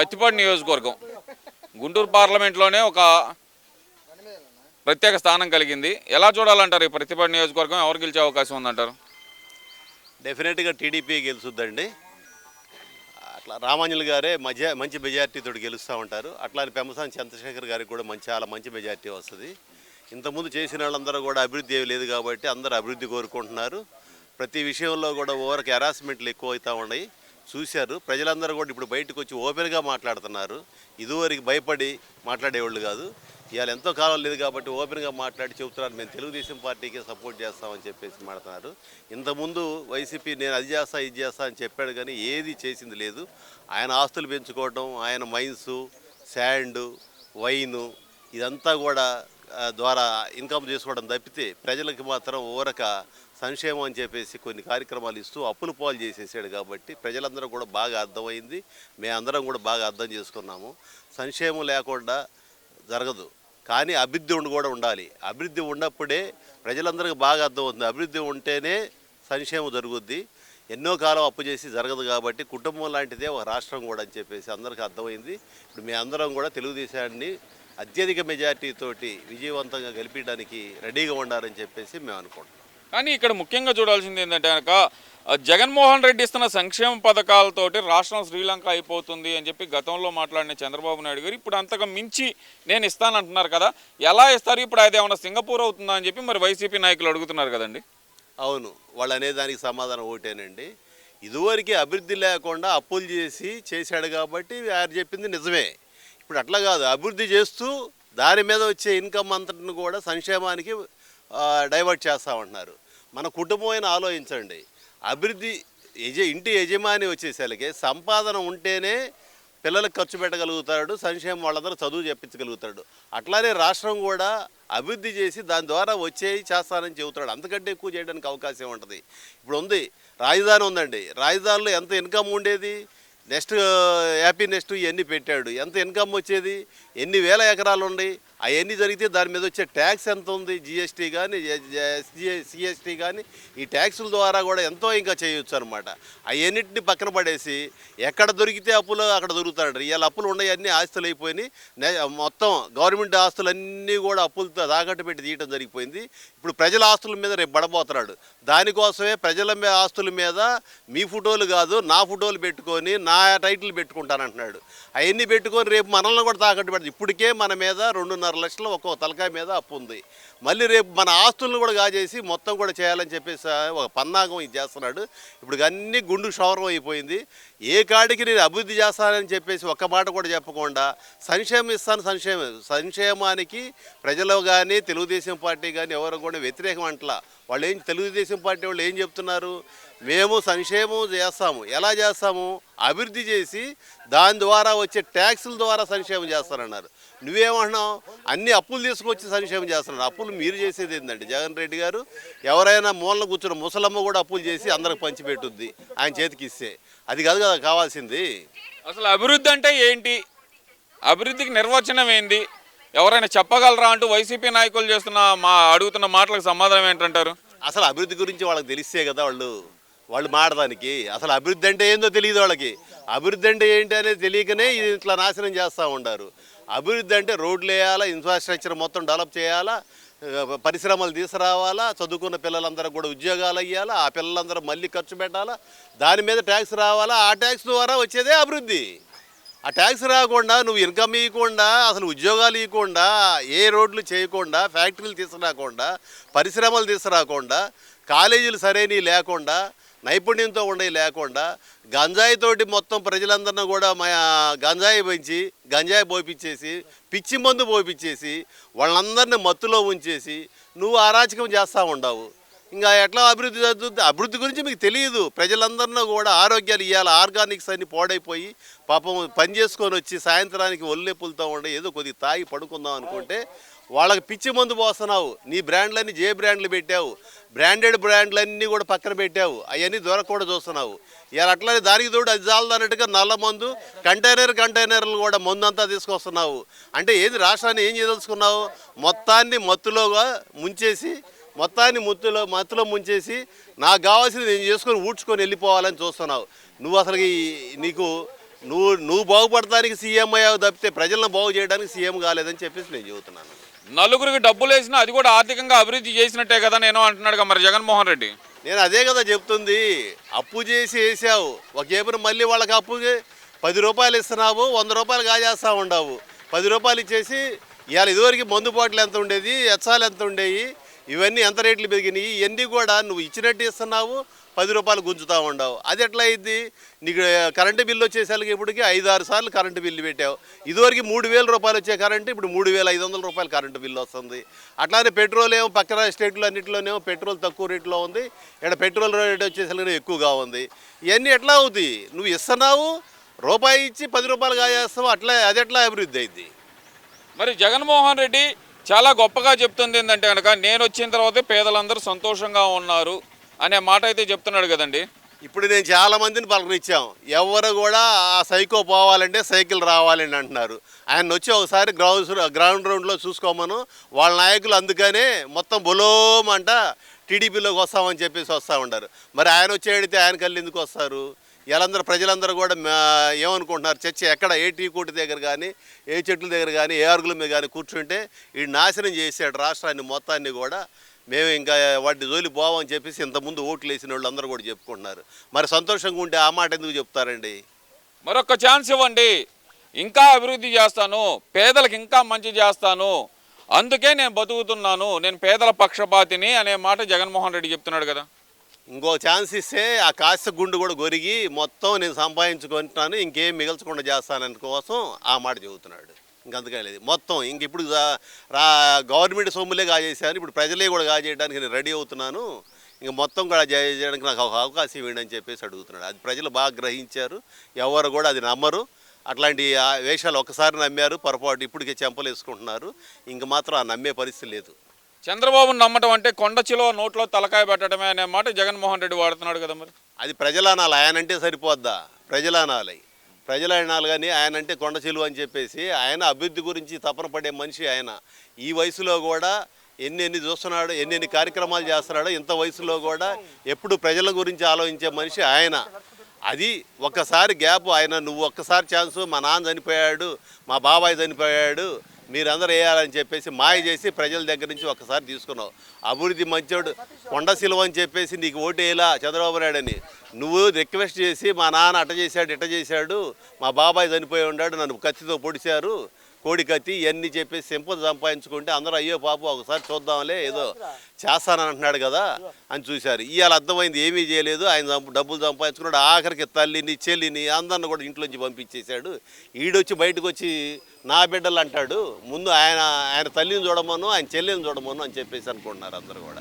పత్తిపాడు నియోజకవర్గం. గుంటూరు పార్లమెంట్లోనే ఒక ప్రత్యేక స్థానం కలిగింది. ఎలా చూడాలంటారు ఈ ప్రతిపాడు నియోజకవర్గం? ఎవరు గెలిచే అవకాశం ఉందంటారు? డెఫినెట్గా టీడీపీ గెలుచుద్దండి అట్లా రామాంజులు గారే మధ్య మంచి మెజార్టీతో గెలుస్తూ ఉంటారు. అట్లానే పెమ్మసాని చంద్రశేఖర్ గారికి కూడా మంచి చాలా మంచి మెజార్టీ వస్తుంది. ఇంతకుముందు చేసిన వాళ్ళందరూ కూడా అభివృద్ధి లేదు కాబట్టి అందరూ అభివృద్ధి కోరుకుంటున్నారు. ప్రతి విషయంలో కూడా ఓవర్కి హెరాస్మెంట్లు ఎక్కువ అవుతూ ఉన్నాయి. చూశారు. ప్రజలందరూ కూడా ఇప్పుడు బయటకు వచ్చి ఓపెన్గా మాట్లాడుతున్నారు. ఇదివరకు భయపడి మాట్లాడేవాళ్ళు కాదు. ఇవాళ ఎంతో కాలం లేదు కాబట్టి ఓపెన్గా మాట్లాడి చెబుతున్నారు. మేము తెలుగుదేశం పార్టీకి సపోర్ట్ చేస్తామని చెప్పేసి మాట్లాడుతున్నారు. ఇంతకుముందు వైసీపీ నేను అది చేస్తా ఇది చేస్తా అని చెప్పాడు కానీ ఏది చేసింది లేదు. ఆయన ఆస్తులు పెంచుకోవడం ఆయన మైన్స్ శాండ్ వైను ఇదంతా కూడా ద్వారా ఇన్కమ్ చేసుకోవడం తప్పితే ప్రజలకు మాత్రం ఊరక సంక్షేమం అని చెప్పేసి కొన్ని కార్యక్రమాలు ఇస్తూ అప్పులు పాలు చేసేసాడు కాబట్టి ప్రజలందరూ కూడా బాగా అర్థమైంది. మేమందరం కూడా బాగా అర్థం చేసుకున్నాము. సంక్షేమం లేకుండా జరగదు. కానీ అభివృద్ధి ఉండి కూడా ఉండాలి. అభివృద్ధి ఉన్నప్పుడే ప్రజలందరికీ బాగా అర్థమవుతుంది. అభివృద్ధి ఉంటేనే సంక్షేమం జరుగుద్ది. ఎన్నో కాలం అప్పు చేసి జరగదు కాబట్టి కుటుంబం లాంటిదే ఒక రాష్ట్రం కూడా అని చెప్పేసి అందరికీ అర్థమైంది. ఇప్పుడు మీ అందరం కూడా తెలుగుదేశాన్ని అత్యధిక మెజార్టీతోటి విజయవంతంగా గెలిపించడానికి రెడీగా ఉండాలని చెప్పేసి మేము అనుకుంటున్నాం. కానీ ఇక్కడ ముఖ్యంగా చూడాల్సింది ఏంటంటే కనుక జగన్మోహన్ రెడ్డి ఇస్తున్న సంక్షేమ పథకాలతోటి రాష్ట్రం శ్రీలంక అయిపోతుంది అని చెప్పి గతంలో మాట్లాడిన చంద్రబాబు నాయుడు గారు ఇప్పుడు అంతగా మించి నేను ఇస్తానంటున్నారు కదా ఎలా ఇస్తారు? ఇప్పుడు అది ఏమైనా సింగపూర్ అవుతుందా అని చెప్పి మరి వైసీపీ నాయకులు అడుగుతున్నారు కదండి. అవును వాళ్ళు అనే దానికి సమాధానం ఒకటేనండి. ఇదివరకు అభివృద్ధి లేకుండా అప్పులు చేసి చేశాడు కాబట్టి ఆయన చెప్పింది నిజమే. ఇప్పుడు అట్లా కాదు. అభివృద్ధి చేస్తూ దాని మీద వచ్చే ఇన్కమ్ అంతటిని కూడా సంక్షేమానికి డైవర్ట్ చేస్తామంటున్నారు మన కుటుంబమైన ఆలోచించండి. అభివృద్ధి యజ ఇంటి యజమాని వచ్చేసరికి సంపాదన ఉంటేనే పిల్లలకు ఖర్చు పెట్టగలుగుతాడు సంక్షేమం వాళ్ళందరూ చదువు చెప్పించగలుగుతాడు. అట్లానే రాష్ట్రం కూడా అభివృద్ధి చేసి దాని ద్వారా వచ్చేవి చేస్తానని చెబుతాడు అంతకంటే ఎక్కువ చేయడానికి అవకాశం ఉంటుంది. ఇప్పుడు ఉంది. రాజధాని ఉందండి. రాజధానిలో ఎంత ఇన్కమ్ ఉండేది? నెక్స్ట్ హ్యాపీ నెక్స్ట్ ఇవన్నీ పెట్టాడు. ఎంత ఇన్కమ్ వచ్చేది? ఎన్ని వేల ఎకరాలు ఉన్నాయి అవన్నీ జరిగితే దాని మీద వచ్చే ట్యాక్స్ ఎంత ఉంది? జిఎస్టీ కానీ సిఎస్టీ కానీ ఈ ట్యాక్సుల ద్వారా కూడా ఎంతో ఇంకా చేయొచ్చు అనమాట అవన్నింటిని పక్కన పడేసి ఎక్కడ దొరికితే అప్పులు అక్కడ దొరుకుతాడు. ఇవాళ అప్పులు ఉన్నాయి అన్ని ఆస్తులు అయిపోయినాయి. నే- మొత్తం గవర్నమెంట్ ఆస్తులన్నీ కూడా అప్పులతో తాకట్టు పెట్టి తీయటం జరిగిపోయింది. ఇప్పుడు ప్రజల ఆస్తుల మీద రేపు పడబోతున్నాడు. దానికోసమే ప్రజల మీద ఆస్తుల మీద మీ ఫోటోలు కాదు నా ఫోటోలు పెట్టుకొని నా టైటిల్ పెట్టుకుంటానంటున్నాడు. అవన్నీ పెట్టుకొని రేపు మనల్ని కూడా తాకట్టు పెడతాం ఇప్పటికే మన మీద రెండున్నర లక్షలు ఒక్కో తలకాయ మీద అప్పు ఉంది. మళ్ళీ రేపు మన ఆస్తులను కూడా కాజేసి మొత్తం కూడా చేయాలని చెప్పేసి ఒక పన్నాగం ఇది చేస్తున్నాడు. ఇప్పుడు అన్ని గుండు క్షౌరం అయిపోయింది. ఏ కాడికి నేను అభివృద్ధి చేస్తానని చెప్పేసి ఒక్క మాట కూడా చెప్పకుండా సంక్షేమం ఇస్తాను సంక్షేమం సంక్షేమానికి ప్రజలు కానీ తెలుగుదేశం పార్టీ కానీ ఎవరు కూడా వ్యతిరేకం అంటలా. వాళ్ళు ఏం తెలుగుదేశం పార్టీ వాళ్ళు ఏం చెప్తున్నారు? మేము సంక్షేమం చేస్తాము. ఎలా చేస్తాము? అభివృద్ధి చేసి దాని ద్వారా వచ్చే ట్యాక్సుల ద్వారా సంక్షేమం చేస్తారన్నారు నువ్వేమంటున్నావు? అన్ని అప్పులు తీసుకొచ్చి సంక్షేమం చేస్తున్నారు. అప్పులు మీరు చేసేది ఏంటండి జగన్ రెడ్డి గారు ఎవరైనా మూలన కూర్చున్న ముసలమ్మ కూడా అప్పులు చేసి అందరికి పంచిపెట్టుద్ది. ఆయన చేతికి ఇస్తే. అది కాదు కదా కావాల్సింది. అసలు అభివృద్ధి అంటే ఏంటి? అభివృద్ధికి నిర్వచనం ఏంది? ఎవరైనా చెప్పగలరా అంటూ వైసీపీ నాయకులు చేస్తున్న మా అడుగుతున్న మాటలకు సమాధానం ఏంటంటారు? అసలు అభివృద్ధి గురించి వాళ్ళకి తెలిస్తే కదా వాళ్ళు వాళ్ళు మాడదానికి అసలు అభివృద్ధి అంటే ఏందో తెలియదు వాళ్ళకి. అభివృద్ధి అంటే ఏంటి అనేది తెలియకనే ఇట్లా నాశనం చేస్తూ ఉంటారు అభివృద్ధి అంటే రోడ్లు వేయాలా ఇన్ఫ్రాస్ట్రక్చర్ మొత్తం డెవలప్ చేయాలా పరిశ్రమలు తీసుకురావాలా? చదువుకున్న పిల్లలందరూ కూడా ఉద్యోగాలు అయ్యాలా? ఆ పిల్లలందరూ మళ్ళీ ఖర్చు పెట్టాలా? దాని మీద ట్యాక్స్ రావాలా? ఆ ట్యాక్స్ ద్వారా వచ్చేదే అభివృద్ధి. ఆ ట్యాక్స్ రాకుండా నువ్వు ఇన్కమ్ ఇవ్వకుండా అసలు ఉద్యోగాలు ఇవ్వకుండా ఏ రోడ్లు చేయకుండా ఫ్యాక్టరీలు తీసుకురాకుండా పరిశ్రమలు తీసుకురాకుండా కాలేజీలు సరైనవి లేకుండా నైపుణ్యంతో ఉండేవి లేకుండా గంజాయితోటి మొత్తం ప్రజలందరినీ కూడా మా గంజాయి పెంచి గంజాయి పోపించేసి పిచ్చి మందు పోపించేసి వాళ్ళందరినీ మత్తులో ఉంచేసి నువ్వు అరాచకం చేస్తూ ఉండవు. ఇంకా ఎట్లా అభివృద్ధి జరుగుతుంది అభివృద్ధి గురించి మీకు తెలియదు. ప్రజలందరినీ కూడా ఆరోగ్యాలు ఇవ్వాలి ఆర్గానిక్స్ అన్ని పాడైపోయి పాపం పని చేసుకొని వచ్చి సాయంత్రానికి ఒళ్ళెప్పులతో ఉండే ఏదో కొద్దిగా తాగి పడుకుందాం అనుకుంటే వాళ్ళకి పిచ్చి మందు పోస్తున్నావు. నీ బ్రాండ్లన్నీ జే బ్రాండ్లు పెట్టావు. బ్రాండెడ్ బ్రాండ్లన్నీ కూడా పక్కన పెట్టావు. అవన్నీ దొరకకుండా చూస్తున్నావు. ఇలా అట్లానే దానికి తోడు అది చాలదు అన్నట్టుగా నల్ల మందు కంటైనర్ కంటైనర్లు కూడా మందు అంతా తీసుకొస్తున్నావు. అంటే ఏది రాష్ట్రాన్ని ఏం చేయదలుచుకున్నావు? మొత్తాన్ని మత్తులోగా ముంచేసి మొత్తాన్ని ముత్తులో మత్తులో ముంచేసి నాకు కావాల్సింది నేను చేసుకొని ఊడ్చుకొని వెళ్ళిపోవాలని చూస్తున్నావు. నువ్వు అసలు నీకు నువ్వు నువ్వు బాగుపడటానికి సీఎం అయ్యావు తప్పితే ప్రజలను బాగు చేయడానికి సీఎం కాలేదని చెప్పేసి నేను చెబుతున్నాను. నలుగురికి డబ్బులు వేసినా అది కూడా ఆర్థికంగా అభివృద్ధి చేసినట్టే కదా నేను అంటున్నాడు కదా మరి జగన్మోహన్ రెడ్డి. నేను అదే కదా చెప్తుంది. అప్పు చేసి వేసావు. ఒక మళ్ళీ వాళ్ళకి అప్పు పది రూపాయలు ఇస్తున్నావు వంద రూపాయలు కాజేస్తా ఉండవు. పది రూపాయలు ఇచ్చేసి ఇవాళ ఇదివరకు మందు బాటిల్ ఎంత ఉండేది ఎచ్చాలు ఎంత ఉండేవి ఇవన్నీ ఎంత రేట్లు పెరిగినాయి ఇవన్నీ కూడా నువ్వు ఇచ్చినట్టు ఇస్తున్నావు. పది రూపాయలు గుంజుతా ఉండవు. అది ఎట్లా అయింది నీకు కరెంటు బిల్లు వచ్చేసరికి ఇప్పటికి ఐదు ఆరు సార్లు కరెంటు బిల్లు పెట్టావు. ఇదివరకు మూడు వేల రూపాయలు వచ్చే కరెంటు ఇప్పుడు మూడు వేల ఐదు వందల రూపాయలు కరెంటు బిల్లు వస్తుంది. అట్లానే పెట్రోల్ ఏమో పక్కన స్టేట్లో అన్నింటిలోనేమో పెట్రోల్ తక్కువ రేట్లో ఉంది. ఇక్కడ పెట్రోల్ రేట్ వచ్చేసరికి ఎక్కువగా ఉంది. ఇవన్నీ ఎట్లా అవుతాయి? నువ్వు ఇస్తున్నావు రూపాయి ఇచ్చి పది రూపాయలు కాజేస్తావు అట్లా అది ఎట్లా అభివృద్ధి అయింది? మరి జగన్మోహన్ రెడ్డి చాలా గొప్పగా చెప్తుంది ఏంటంటే కనుక నేను వచ్చిన తర్వాత పేదలందరూ సంతోషంగా ఉన్నారు. అనే మాట అయితే చెప్తున్నాడు కదండి. ఇప్పుడు నేను చాలా మందిని పలకరించాం. ఎవరు కూడా ఆ సైకో పోవాలంటే సైకిల్ రావాలని అంటున్నారు. ఆయన వచ్చి ఒకసారి గ్రౌండ్ గ్రౌండ్ రౌండ్లో చూసుకోమను. వాళ్ళ నాయకులు అందుకనే మొత్తం బొలోమంట టీడీపీలోకి వస్తామని చెప్పేసి వస్తూ ఉంటారు మరి ఆయన వచ్చేడితే ఆయన కళ్ళు ఎందుకు వస్తారు? వీళ్ళందరూ ప్రజలందరూ కూడా ఏమనుకుంటున్నారు? చర్చ ఎక్కడ? ఏ టీ కోటి దగ్గర కానీ ఏ చెట్ల దగ్గర కానీ ఏ అరుగుల మీద కానీ కూర్చుంటే ఈ నాశనం చేసాడు రాష్ట్రాన్ని మొత్తాన్ని కూడా మేము ఇంకా వాటి జోలి పోవని చెప్పేసి ఇంతకుముందు ఓట్లు వేసిన వాళ్ళు అందరూ కూడా చెప్పుకుంటున్నారు. మరి సంతోషంగా ఉంటే ఆ మాట ఎందుకు చెప్తారండి? మరొక ఛాన్స్ ఇవ్వండి. ఇంకా అభివృద్ధి చేస్తాను పేదలకు ఇంకా మంచి చేస్తాను. అందుకే నేను బతుకుతున్నాను నేను పేదల పక్షపాతిని అనే మాట జగన్మోహన్ రెడ్డి చెప్తున్నాడు కదా. ఇంకో ఛాన్స్ ఇస్తే ఆ కాస్త గుండు కూడా గొరిగి మొత్తం నేను సంపాదించుకుంటున్నాను ఇంకేం మిగల్చకుండా చేస్తానని కోసం ఆ మాట చెబుతున్నాడు. ఇంకంతకే లేదు. మొత్తం ఇంక ఇప్పుడు రా- గవర్నమెంట్ సొమ్ములే కాజేశాను ఇప్పుడు ప్రజలే కూడా కాజేయడానికి నేను రెడీ అవుతున్నాను ఇంక మొత్తం కూడా జయ- చేయడానికి నాకు ఒక అవకాశం ఇవ్వండి అని చెప్పేసి అడుగుతున్నాడు. అది ప్రజలు బాగా గ్రహించారు ఎవరు కూడా అది నమ్మరు. అట్లాంటి వేషాలు ఒకసారి నమ్మారు పొరపాటు ఇప్పటికే చెంపలు వేసుకుంటున్నారు ఇంక మాత్రం ఆ నమ్మే పరిస్థితి లేదు. చంద్రబాబును నమ్మటం అంటే కొండ చిలువ నోట్లో తలకాయ పెట్టడమే అనే మాట జగన్మోహన్ రెడ్డి వాడుతున్నాడు కదా మరి. అది ప్రజలనాలి ఆయన అంటే సరిపోద్దా? ప్రజలనాలి. ప్రజలనాలి కానీ ఆయన అంటే కొండచిలువ అని చెప్పేసి ఆయన అభివృద్ధి గురించి తపన పడే మనిషి ఆయన. ఈ వయసులో కూడా ఎన్ని ఎన్ని చూస్తున్నాడు ఎన్ని ఎన్ని కార్యక్రమాలు చేస్తున్నాడో ఇంత వయసులో కూడా ఎప్పుడు ప్రజల గురించి ఆలోచించే మనిషి ఆయన. అది ఒక్కసారి గ్యాప్ ఆయన నువ్వు ఒక్కసారి ఛాన్సు మా నాన్న చనిపోయాడు మా బాబాయ్ చనిపోయాడు మీరందరూ వేయాలని చెప్పేసి మాయ చేసి ప్రజల దగ్గర నుంచి ఒకసారి తీసుకున్నావు. అభివృద్ధి మంచోడు కొండ శిలువ అని చెప్పేసి నీకు ఓటు చంద్రబాబు నాయుడు అని నువ్వు రిక్వెస్ట్ చేసి మా నాన్న అట చేశాడు ఇట చేశాడు మా బాబాయ్ చనిపోయి ఉన్నాడు నన్ను కత్తితో పొడిచారు. కోడి కత్తి ఇవన్నీ చెప్పేసి సింపతి సంపాదించుకుంటే అందరూ అయ్యో పాపం ఒకసారి చూద్దాంలే ఏదో చేస్తానని అంటున్నాడు కదా అని చూశారు. ఇవాళ అర్థమైంది ఏమీ చేయలేదు. ఆయన డబ్బులు సంపాదించుకున్నాడు. ఆఖరికి తల్లిని చెల్లిని అందరిని కూడా ఇంట్లోంచి పంపించేశాడు. ఈడొచ్చి బయటకు వచ్చి నా బిడ్డలు అంటాడు ముందు ఆయన ఆయన తల్లిని చూడమను ఆయన చెల్లిని చూడమను అని చెప్పేసి అనుకుంటున్నారు అందరూ కూడా.